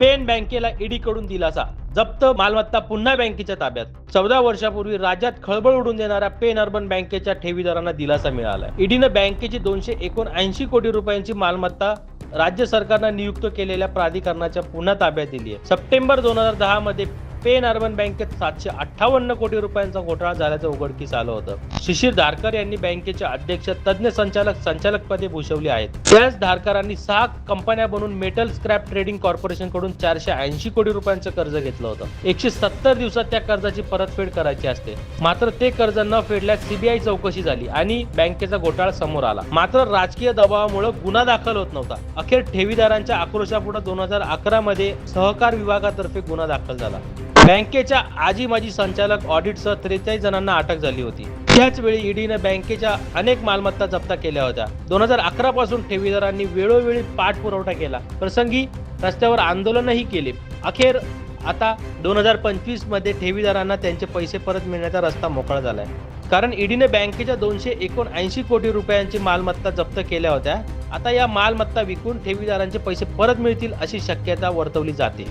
Pen बँकेला ED कडून दिलासा. जप्त मालमत्ता पुन्हा बँकेच्या ताब्यात. चौदा वर्षापूर्वी राज्यात खळबळ उडून देणाऱ्या पेन अर्बन बँकेच्या ठेवीदारांना दिलासा मिळाला ईडीनं बँकेची दोनशे एकोणऐंशी कोटी रुपयांची मालमत्ता राज्य सरकारनं नियुक्त केलेल्या प्राधिकरणाच्या पुन्हा ताब्यात दिली आहे सप्टेंबर दोन हजार दहा मध्ये पेन अर्बन बँकेत सातशे अठ्ठावन्न कोटी रुपयांचा घोटाळा झाल्याचं उघडकीस आलं होतं. शिशिर धारकर यांनी बँकेचे अध्यक्ष तज्ज्ञ संचालक संचालकपदे भूषवली आहेत. त्याच धारकरांनी सहा कंपन्या बनवून मेटल स्क्रॅप ट्रेडिंग कॉर्पोरेशनकडून चारशे ऐंशी कोटी रुपयांचं कर्ज घेतलं होतं. एकशे सत्तर दिवसात त्या कर्जाची परतफेड करायची असते. मात्र ते कर्ज न फेडल्यास सीबीआय चौकशी झाली आणि बँकेचा घोटाळा समोर आला. मात्र राजकीय दबावामुळे गुन्हा दाखल होत नव्हता. अखेर ठेवीदारांच्या आक्रोशापुढे दोन हजार अकरा मध्ये सहकार विभागातर्फे गुन्हा दाखल झाला. बँकेच्या आजी माजी संचालक ऑडिटसह त्रेचाळीस जणांना अटक झाली होती. त्याचवेळी ईडीनं बँकेच्या अनेक मालमत्ता जप्त केल्या होत्या. दोन हजार अकरा पासून ठेवीदारांनी वेळोवेळी पाठपुरवठा केला. प्रसंगी रस्त्यावर आंदोलनही केले. अखेर आता दोन हजार पंचवीसमध्ये ठेवीदारांना त्यांचे पैसे परत मिळण्याचा रस्ता मोकळा झालाय. कारण ईडीने बँकेच्या दोनशे एकोणऐंशी कोटी रुपयांची मालमत्ता जप्त केल्या होत्या. आता या मालमत्ता विकून ठेवीदारांचे पैसे परत मिळतील अशी शक्यता वर्तवली जाते.